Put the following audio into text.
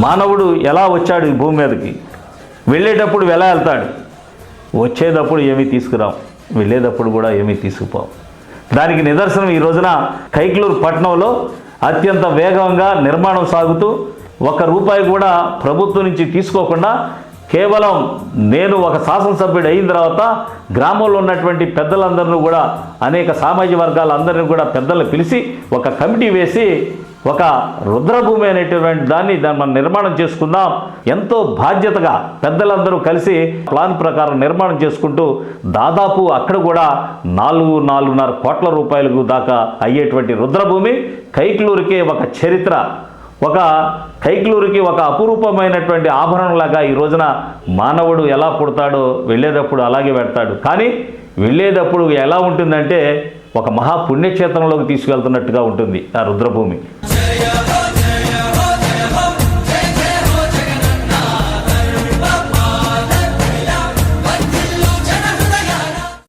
మానవుడు ఎలా వచ్చాడు ఈ భూమి మీదకి? వెళ్ళేటప్పుడు ఎలా వెళ్తాడు? వచ్చేటప్పుడు ఏమీ తీసుకురాం వెళ్ళేటప్పుడు కూడా ఏమీ తీసుకుపోం దానికి నిదర్శనం ఈ రోజున కైక్లూరు పట్టణంలో అత్యంత వేగంగా నిర్మాణం సాగుతూ ఒక రూపాయి కూడా ప్రభుత్వం నుంచి తీసుకోకుండా కేవలం నేను ఒక శాసనసభ్యుడు అయిన తర్వాత గ్రామంలో ఉన్నటువంటి పెద్దలందరినీ కూడా అనేక సామాజిక వర్గాలందరినీ కూడా పెద్దలు పిలిచి ఒక కమిటీ వేసి ఒక రుద్రభూమి అనేటువంటి దాన్ని దాన్ని మనం నిర్మాణం చేసుకుందాం. ఎంతో బాధ్యతగా పెద్దలందరూ కలిసి ప్లాన్ ప్రకారం నిర్మాణం చేసుకుంటూ దాదాపు అక్కడ కూడా నాలుగు నాలుగున్నర కోట్ల రూపాయలకు దాకా అయ్యేటువంటి రుద్రభూమి కైక్లూరుకే ఒక చరిత్ర ఒక కైక్లూరుకి ఒక అపురూపమైనటువంటి ఆభరణంలాగా ఈ రోజున మానవుడు ఎలా పుడతాడో వెళ్ళేటప్పుడు అలాగే పెడతాడు. కానీ వెళ్ళేటప్పుడు ఎలా ఉంటుందంటే ఒక మహా పుణ్యక్షేత్రంలోకి తీసుకెళ్తున్నట్టుగా ఉంటుంది ఆ రుద్రభూమి.